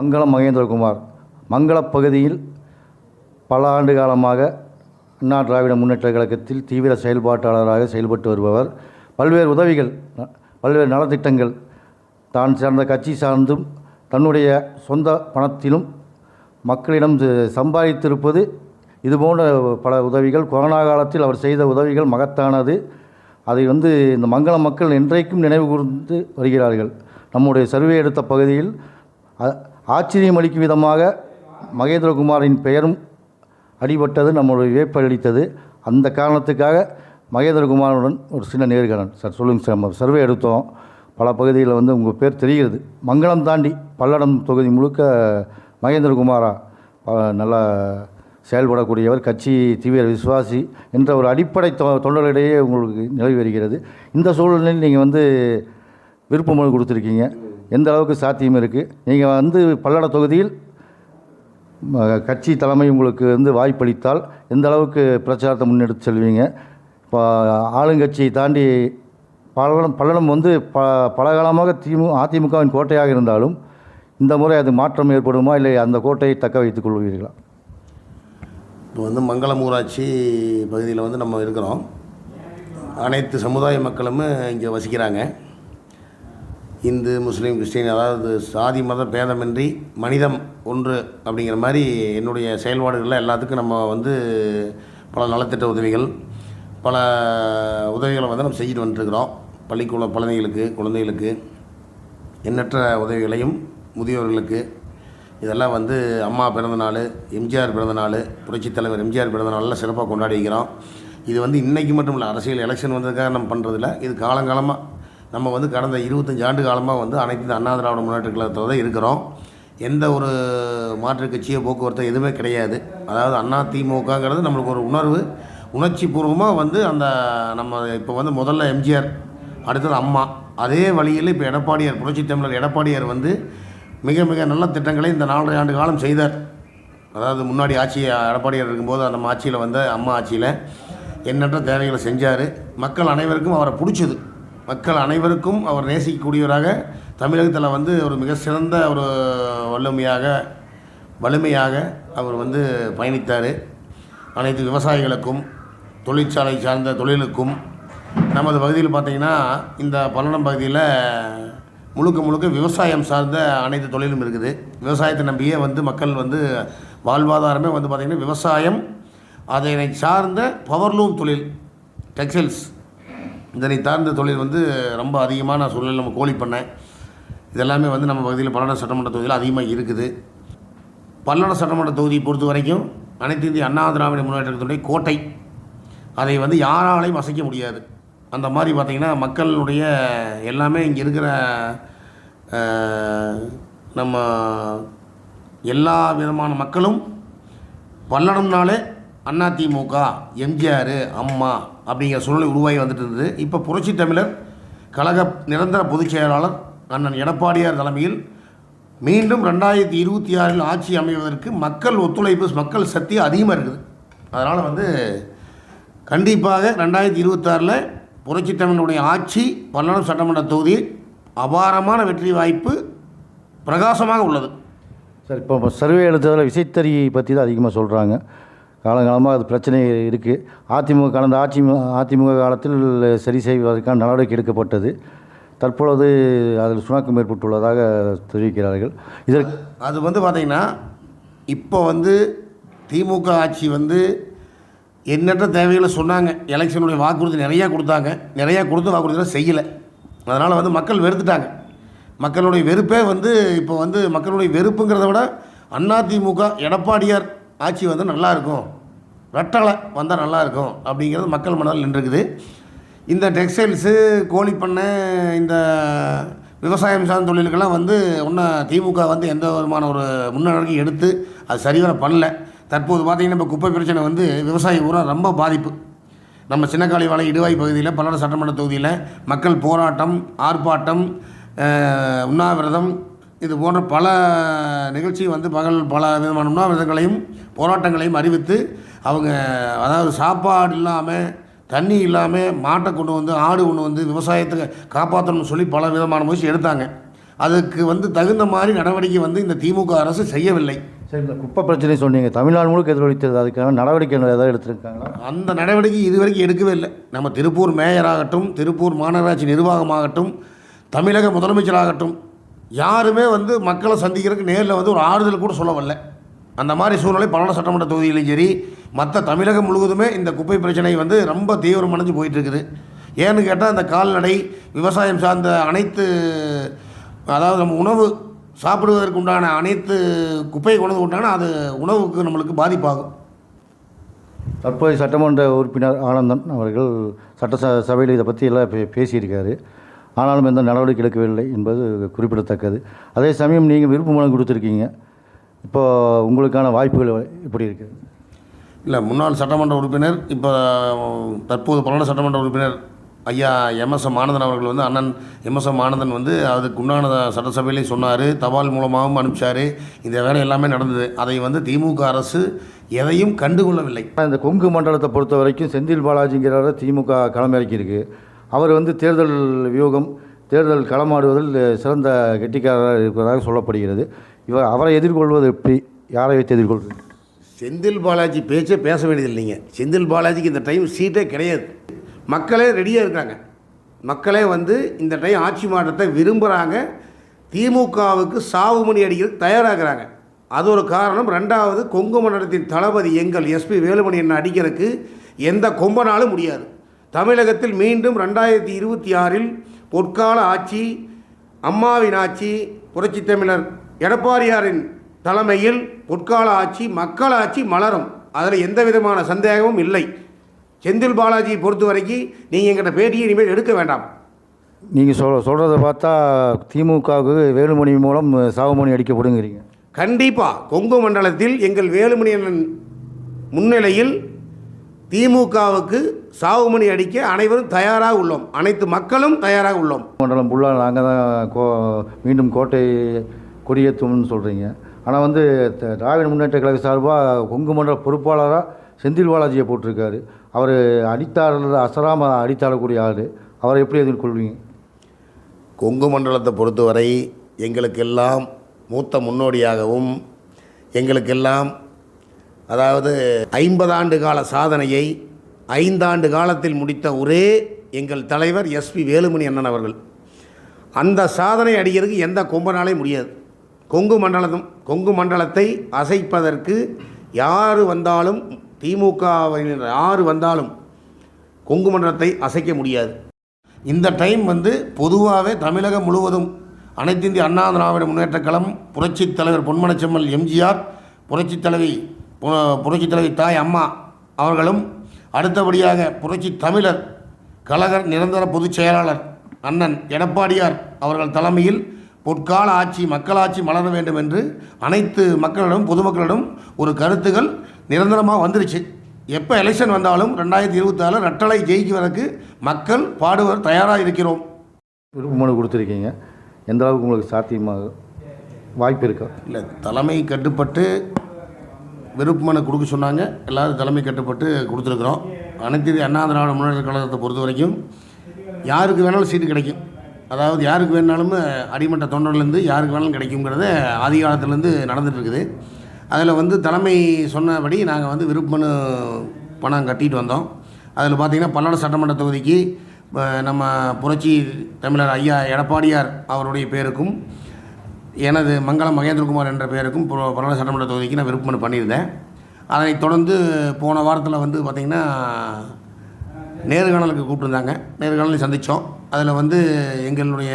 மங்களம் மகேந்திரகுமார் மங்கள பகுதியில் பல ஆண்டு காலமாக அண்ணா திராவிட முன்னேற்ற கழகத்தில் தீவிர செயல்பாட்டாளராக செயல்பட்டு வருபவர். பல்வேறு உதவிகள் பல்வேறு நலத்திட்டங்கள் தான் சார்ந்த கட்சி சார்ந்தும் தன்னுடைய சொந்த பணத்திலும் மக்களிடம் சம்பாதித்திருப்பது. இதுபோன்ற பல உதவிகள் கொரோனா காலத்தில் அவர் செய்த உதவிகள் மகத்தானது. அதை வந்து இந்த மங்கள மக்கள் என்றைக்கும் நினைவு கூர்ந்து வருகிறார்கள். நம்முடைய சர்வே எடுத்த பகுதியில் ஆச்சரியம் அளிக்கும் விதமாக மகேந்திரகுமாரின் பெயரும் அடிபட்டது நம்மளுடைய வியப்பளித்தது அந்த காரணத்துக்காக மகேந்திரகுமாருடன் ஒரு சின்ன நேர்காணல். சார் சொல்லுங்கள் சார் நம்ம சர்வே எடுத்தோம். பல பகுதிகளில் வந்து உங்கள் பேர் தெரிகிறது. மங்களம் தாண்டி பல்லடம் தொகுதி முழுக்க மகேந்திரகுமாரா நல்லா செயல்படக்கூடியவர் கட்சி தீவிர விசுவாசி என்ற ஒரு அடிப்படை தொ தொண்டர்களிடையே உங்களுக்கு நிலவி வருகிறது. இந்த சூழ்நிலையில் நீங்கள் வந்து விருப்பமனு கொடுத்துருக்கீங்க. எந்த அளவுக்கு சாத்தியம் இருக்குது நீங்கள் வந்து பல்லட தொகுதியில் கட்சி தலைமை உங்களுக்கு வந்து வாய்ப்பளித்தால் எந்த அளவுக்கு பிரச்சாரத்தை முன்னெடுத்து செல்வீங்க? இப்போ ஆளுங்கட்சியை தாண்டி பல்லடம் பல்லடம் வந்து ப பல காலமாக திமு அதிமுகவின் கோட்டையாக இருந்தாலும் இந்த முறை அது மாற்றம் ஏற்படுமா? இல்லை அந்த கோட்டையை தக்க வைத்துக் கொள்வீர்களா இப்போ வந்து மங்களம் ஊராட்சி பகுதியில் வந்து நம்ம இருக்கிறோம். அனைத்து சமுதாய மக்களும் இங்கே வசிக்கிறாங்க. இந்து முஸ்லீம் கிறிஸ்டின் அதாவது சாதி மத பேதமின்றி மனிதம் ஒன்று அப்படிங்கிற மாதிரி என்னுடைய செயல்பாடுகளில் எல்லாத்துக்கும் நம்ம வந்து பல நலத்திட்ட உதவிகள் பல உதவிகளை வந்து நம்ம செஞ்சுட்டு வந்துட்டுருக்குறோம் பள்ளிக்கூட குழந்தைகளுக்கு குழந்தைகளுக்கு எண்ணற்ற உதவிகளையும் முதியோர்களுக்கு. இதெல்லாம் வந்து அம்மா பிறந்தநாள் எம்ஜிஆர் பிறந்தநாள் புரட்சித் தலைவர் எம்ஜிஆர் பிறந்தநாளில் சிறப்பாக கொண்டாடி வைக்கிறோம் இது வந்து இன்றைக்கி மட்டும் இல்லை அரசியல் எலெக்ஷன் வந்ததுக்காக நம்ம பண்ணுறதில்ல இது காலங்காலமாக நம்ம வந்து கடந்த இருபத்தஞ்சி ஆண்டு காலமாக வந்து அனைத்து இந்த அண்ணா திராவிட முன்னேற்ற கழகத்தில் தான் இருக்கிறோம். எந்த ஒரு மாற்று கட்சியோ போக்குவரத்தோ எதுவுமே கிடையாது. அதாவது அண்ணா திமுகங்கிறது நம்மளுக்கு ஒரு உணர்வு. உணர்ச்சி பூர்வமாக வந்து அந்த நம்ம இப்போ வந்து முதல்ல எம்ஜிஆர் அடுத்தது அம்மா. அதே வழியில் இப்போ எடப்பாடியார் புரட்சி தமிழர் எடப்பாடியார் வந்து மிக மிக நல்ல திட்டங்களை இந்த நாலரை ஆண்டு காலம் செய்தார். அதாவது முன்னாடி ஆட்சி எடப்பாடியார் இருக்கும்போது நம்ம ஆட்சியில் வந்த அம்மா ஆட்சியில் எண்ணற்ற தேவைகளை செஞ்சார். மக்கள் அனைவருக்கும் அவரை பிடிச்சது. மக்கள் அனைவருக்கும் அவர் நேசிக்கக்கூடியவராக தமிழகத்தில் வந்து ஒரு மிக சிறந்த ஒரு வல்லமையாக வலிமையாக அவர் வந்து பயணித்தார். அனைத்து விவசாயிகளுக்கும் தொழிற்சாலை சார்ந்த தொழிலுக்கும் நமது பகுதியில் பார்த்திங்கன்னா இந்த பல்லடம் பகுதியில் முழுக்க முழுக்க விவசாயம் சார்ந்த அனைத்து தொழிலும் இருக்குது. விவசாயத்தை நம்பியே வந்து மக்கள் வந்து வாழ்வாதாரமே வந்து பார்த்திங்கன்னா விவசாயம் அதனை சார்ந்த பவர்லூம் தொழில் டெக்ஸ்டைல்ஸ் இதனை சார்ந்த தொழில் வந்து ரொம்ப அதிகமான சூழ்நிலை நம்ம கோழி பண்ணை. இதெல்லாமே வந்து நம்ம பகுதியில் பல்லடம் சட்டமன்ற தொகுதியில் அதிகமாக இருக்குது. பல்லடம் சட்டமன்ற தொகுதியை பொறுத்த வரைக்கும் அனைத்து இந்திய அண்ணா திராவிட முன்னேற்றத்துடைய கோட்டை. அதை வந்து யாராலையும் அசைக்க முடியாது. அந்த மாதிரி பார்த்திங்கன்னா மக்களுடைய எல்லாமே இங்கே இருக்கிற நம்ம எல்லா விதமான மக்களும் பல்லடம்னாலே அதிமுக எம்ஜிஆர் அம்மா அப்படிங்கிற சூழ்நிலை உருவாகி வந்துட்டு இருந்தது. இப்போ புரட்சி தமிழர் கழக நிரந்தர பொதுச் செயலாளர் அண்ணன் எடப்பாடியார் தலைமையில் மீண்டும் ரெண்டாயிரத்தி இருபத்தி ஆறில் ஆட்சி அமைவதற்கு மக்கள் ஒத்துழைப்பு மக்கள் சக்தி அதிகமாக இருக்குது. அதனால் வந்து கண்டிப்பாக ரெண்டாயிரத்தி இருபத்தாறில் புரட்சி தமிழனுடைய ஆட்சி பல்லடம் சட்டமன்ற தொகுதி அபாரமான வெற்றி வாய்ப்பு பிரகாசமாக உள்ளது. சார் இப்போ சர்வே எடுத்ததில் விசைத்தறி பற்றி தான் அதிகமாக சொல்கிறாங்க காலங்காலமாக அது பிரச்சனை இருக்குது அதிமுக கடந்த ஆட்சி அதிமுக காலத்தில் சரி செய்வதற்கான நடவடிக்கை எடுக்கப்பட்டது. தற்பொழுது அதில் சுணக்கம் ஏற்பட்டுள்ளதாக தெரிவிக்கிறார்கள். இதற்கு அது வந்து பார்த்திங்கன்னா இப்போ வந்து திமுக ஆட்சி வந்து எண்ணற்ற தேவைகளை சொன்னாங்க. எலெக்ஷனுடைய வாக்குறுதி நிறையா கொடுத்தாங்க. நிறையா கொடுத்து வாக்குறுதிகளை செய்யலை. அதனால் வந்து மக்கள் வெறுத்துட்டாங்க. மக்களுடைய வெறுப்பே வந்து இப்போ வந்து மக்களுடைய வெறுப்புங்கிறத விட அதிமுக எடப்பாடியார் ஆட்சி வந்து நல்லாயிருக்கும் ரெட்டலை வந்தால் நல்லாயிருக்கும் அப்படிங்கிறது மக்கள் மனதில் நின்றுருக்குது இந்த டெக்ஸ்டைல்ஸு பண்ணை இந்த விவசாயம் சார்ந்த தொழிலுக்கெல்லாம் வந்து ஒன்றும் திமுக வந்து எந்த விதமான ஒரு முன்னடக்கையும் எடுத்து அது சரிவர பண்ணல. தற்போது பார்த்திங்கன்னா இப்போ குப்பை பிரச்சனை வந்து விவசாயி பூரா ரொம்ப பாதிப்பு. நம்ம சின்னக்காளிவாளை இடுவாய் பகுதியில் பல்லட சட்டமன்ற தொகுதியில் மக்கள் போராட்டம் ஆர்ப்பாட்டம் உண்ணாவிரதம் இது போன்ற பல நிகழ்ச்சி வந்து பகல் பல விதமான உண்ணாவிரதங்களையும் போராட்டங்களையும் அறிவித்து அவங்க அதாவது சாப்பாடு இல்லாமல் தண்ணி இல்லாமல் மாட்டை கொண்டு வந்து ஆடு கொண்டு வந்து விவசாயத்தை காப்பாற்றணும்னு சொல்லி பல விதமான முயற்சி எடுத்தாங்க. அதுக்கு வந்து தகுந்த மாதிரி நடவடிக்கை வந்து இந்த திமுக அரசு செய்யவில்லை. சரி இந்த குப்பை பிரச்சனை சொன்னீங்க. தமிழ்நாடு முழுக்க எதிரொலித்தது அதுக்கான நடவடிக்கை ஏதாவது எடுத்திருக்காங்களா? அந்த நடவடிக்கை இதுவரைக்கும் எடுக்கவே இல்லை. நம்ம திருப்பூர் மேயராகட்டும் திருப்பூர் மாநகராட்சி நிர்வாகமாகட்டும் தமிழக முதலமைச்சராகட்டும் யாருமே வந்து மக்களை சந்திக்கிறதுக்கு நேரில் வந்து ஒரு ஆறுதல் கூட சொல்ல வரல. அந்த மாதிரி சூழ்நிலை பல்லட சட்டமன்ற தொகுதியிலையும் சரி மற்ற தமிழகம் முழுவதுமே இந்த குப்பை பிரச்சனை வந்து ரொம்ப தீவிரமடைஞ்சு போயிட்டு இருக்குது ஏன்னு கேட்டால் அந்த கால்நடை விவசாயம் சார்ந்த அனைத்து அதாவது நம்ம உணவு சாப்பிடுவதற்கு உண்டான அனைத்து குப்பையை கொண்டு உண்டான அது உணவுக்கு நம்மளுக்கு பாதிப்பாகும். தற்போதைய சட்டமன்ற உறுப்பினர் ஆனந்தன் அவர்கள் சட்ட ச- சபையில் இதை பற்றி எல்லாம் பே பேசியிருக்காரு. ஆனாலும் எந்த நடவடிக்கை எடுக்கவில்லை என்பது குறிப்பிடத்தக்கது. அதே சமயம் நீங்கள் விருப்ப மனு கொடுத்துருக்கீங்க. இப்போ உங்களுக்கான வாய்ப்புகள் எப்படி இருக்குது இல்லை முன்னாள் சட்டமன்ற உறுப்பினர் இப்போ தற்போது பல்லட சட்டமன்ற உறுப்பினர் ஐயா எம்எஸ்எம் ஆனந்தன் அவர்கள் வந்து அண்ணன் எம்எஸ்எம் ஆனந்தன் வந்து அதுக்கு உண்டான சட்டசபையிலையும் சொன்னார் தபால் மூலமாகவும் அனுப்பிச்சார் இந்த வேலை எல்லாமே நடந்தது. அதை வந்து திமுக அரசு எதையும் கண்டுகொள்ளவில்லை. இந்த கொங்கு மண்டலத்தை பொறுத்த வரைக்கும் செந்தில் பாலாஜிங்கிறவரை திமுக களமிறக்கியிருக்கு அவர் வந்து தேர்தல் வியூகம் தேர்தல் களமாடுவதில் சிறந்த கெட்டிக்காரராக இருப்பதாக சொல்லப்படுகிறது. இவர் அவரை எதிர்கொள்வது எப்படி? யாரை வைத்து எதிர்கொள்வது? செந்தில் பாலாஜி பேச்சே பேச வேண்டியது இல்லைங்க செந்தில் பாலாஜிக்கு இந்த டைம் சீட்டே கிடையாது. மக்களே ரெடியாக இருக்காங்க. மக்களே வந்து இந்த டைம் ஆட்சி மாற்றத்தை விரும்புகிறாங்க திமுகவுக்கு சாவு மணி அடிக்கிறது தயாராகிறாங்க. அது ஒரு காரணம். ரெண்டாவது கொங்கு மண்டலத்தின் தளபதி எங்கள் எஸ்பி வேலுமணி என்ன அடிக்கிறதுக்கு எந்த கொம்பனாலும் முடியாது. தமிழகத்தில் மீண்டும் ரெண்டாயிரத்தி இருபத்தி ஆறில் பொற்கால ஆட்சி அம்மாவின் ஆட்சி புரட்சித் தமிழர் எடப்பாடியாரின் தலைமையில் பொற்கால ஆட்சி மக்கள் ஆட்சி மலரும். அதில் எந்த விதமான சந்தேகமும் இல்லை. செந்தில் பாலாஜியை பொறுத்த வரைக்கும் நீங்கள் எங்கிட்ட பேட்டியை இனிமேல் எடுக்க வேண்டாம். நீங்கள் சொல் சொல்கிறத பார்த்தா திமுகவுக்கு வேலுமணி மூலம் சாவுமணி அடிக்கப்படுங்கிறீங்க. கண்டிப்பாக கொங்கு மண்டலத்தில் எங்கள் வேலுமணி முன்னிலையில் திமுகவுக்கு சாவுமணி அடிக்க அனைவரும் தயாராக உள்ளோம். அனைத்து மக்களும் தயாராக உள்ளோம். மண்டலம் ஃபுல்லாக நாங்கள் தான் கோ மீண்டும் கோட்டை கொடியேற்றும்னு சொல்கிறீங்க ஆனால் வந்து த- திராவிட முன்னேற்ற கழக சார்பாக கொங்கு மண்டல பொறுப்பாளராக செந்தில் பாலாஜியை போட்டிருக்காரு. அவர் அடித்தாளர் அசராம அடித்தாடக்கூடிய ஆள். அவரை எப்படி எதிர்கொள்வீங்க கொங்கு மண்டலத்தை பொறுத்தவரை எங்களுக்கெல்லாம் மூத்த முன்னோடியாகவும் எங்களுக்கெல்லாம் அதாவது ஐம்பது ஆண்டு கால சாதனையை ஐந்தாண்டு காலத்தில் முடித்த ஒரே எங்கள் தலைவர் எஸ்பி வேலுமணி அண்ணன் அவர்கள். அந்த சாதனை அடிக்கிறதுக்கு எந்த கும்பனாலே முடியாது. கொங்கு மண்டலம் கொங்கு மண்டலத்தை அசைப்பதற்கு யார் வந்தாலும் திமுகவினர் யார் வந்தாலும் கொங்கு மண்டலத்தை அசைக்க முடியாது. இந்த டைம் வந்து பொதுவாகவே தமிழகம் முழுவதும் அனைத்து இந்திய அண்ணா திராவிட முன்னேற்றக் கழகம் புரட்சித் தலைவர் பொன்மனச்செம்மல் எம்ஜிஆர் புரட்சித் தலைவி புரட்சித் தலைவி தாய் அம்மா அவர்களும் அடுத்தபடியாக புரட்சி தமிழர் கழக நிரந்தர பொதுச் செயலாளர் அண்ணன் எடப்பாடியார் அவர்கள் தலைமையில் பொற்கால ஆட்சி மக்களாட்சி மலர வேண்டும் என்று அனைத்து மக்களிடம் பொதுமக்களிடம் ஒரு கருத்துகள் நிரந்தரமாக வந்துருச்சு. எப்போ எலெக்ஷன் வந்தாலும் ரெண்டாயிரத்தி இருபத்தாறு ரெட்டலை ஜெயிக்குவதற்கு மக்கள் பாடுவர் தயாராக இருக்கிறோம். விருப்ப மனு கொடுத்துருக்கீங்க. எந்த அளவுக்கு உங்களுக்கு சாத்தியமாக வாய்ப்பு இருக்கா? இல்லை தலைமை கட்டுப்பட்டு விருப்ப மனு கொடுக்க சொன்னாங்க. எல்லாரும் தலைமை கட்டுப்பட்டு கொடுத்துருக்குறோம். அனைத்து அண்ணா திராவிட முன்னேற்ற கழகத்தை பொறுத்த வரைக்கும் யாருக்கு வேணாலும் சீட்டு கிடைக்கும். அதாவது யாருக்கு வேணாலும் அடிமட்ட தொண்டர்லேருந்து யாருக்கு வேணாலும் கிடைக்குங்கிறது ஆதி காலத்துலேருந்து நடந்துகிட்ருக்குது. அதில் வந்து தலைமை சொன்னபடி நாங்கள் வந்து விருப்பமனு பணம் கட்டிட்டு வந்தோம். அதில் பார்த்திங்கன்னா பல்லடம் சட்டமன்ற தொகுதிக்கு நம்ம புரட்சி தமிழர் ஐயா எடப்பாடியார் அவருடைய பேருக்கும் எனது மங்களம் மகேந்திரகுமார் என்ற பெயருக்கும் பரவாயில்ல சட்டமன்ற தொகுதிக்கு நான் விருப்ப பண்ணியிருந்தேன். அதனைத் தொடர்ந்து போன வாரத்தில் வந்து பார்த்திங்கன்னா நேர்காணலுக்கு கூப்பிட்டுருந்தாங்க. நேர்காணலில் சந்தித்தோம் அதில் வந்து எங்களுடைய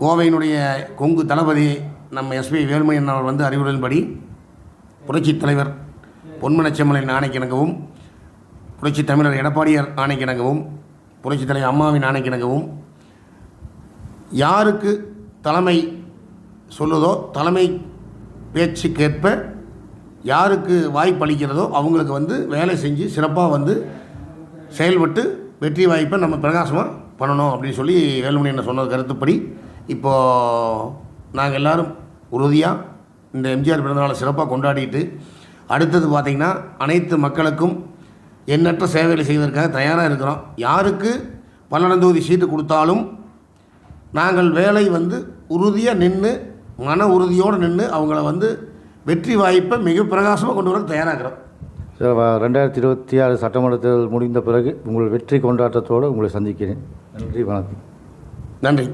கோவையினுடைய கொங்கு தளபதி நம்ம எஸ்பி வேலுமணி அண்ணன் அவர் வந்து அறிவுரையின்படி புரட்சித் தலைவர் பொன்மனச்செம்மலின் ஆணைக்கிணங்கவும் புரட்சி தமிழர் எடப்பாடியார் ஆணைக்கிணங்கவும் புரட்சி தலைவர் அம்மாவின் ஆணைக்கிணங்கவும் யாருக்கு தலைமை சொல்லுதோ தலைமை பேச்சுக்கேற்ப யாருக்கு வாய்ப்பு அளிக்கிறதோ அவங்களுக்கு வந்து வேலை செஞ்சு சிறப்பாக வந்து செயல்பட்டு வெற்றி வாய்ப்பை நம்ம பிரகாசமாக பண்ணணும் அப்படின்னு சொல்லி வேலுமணி என்ன சொன்ன கருத்துப்படி இப்போது நாங்கள் எல்லாரும் உறுதியாக இந்த எம்ஜிஆர் பிறந்தநாளை சிறப்பாக கொண்டாடிட்டு அடுத்தது பார்த்திங்கன்னா அனைத்து மக்களுக்கும் எண்ணற்ற சேவைகளை செய்வதற்காக தயாராக இருக்கிறோம். யாருக்கு பல்லடம் தொகுதி சீட்டு கொடுத்தாலும் நாங்கள் வேலை வந்து உறுதியாக நின்று மன உறுதியோடு நின்று அவங்கள வந்து வெற்றி வாய்ப்பை மிக பிரகாசமாக கொண்டு வர தயாராகிறோம். சார் ரெண்டாயிரத்தி இருபத்தி ஆறு சட்டமன்ற தேர்தல் முடிந்த பிறகு உங்கள் வெற்றி கொண்டாட்டத்தோடு உங்களை சந்திக்கிறேன். நன்றி வணக்கம். நன்றி.